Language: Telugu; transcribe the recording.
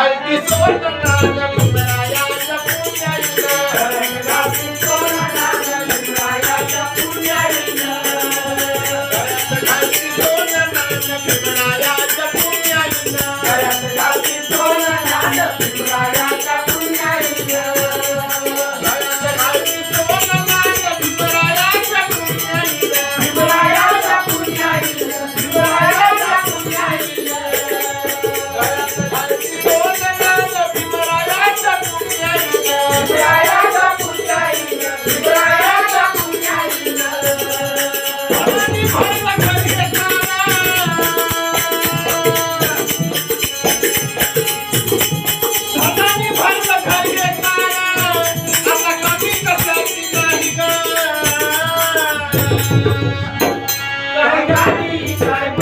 हर किशोर Kali Kali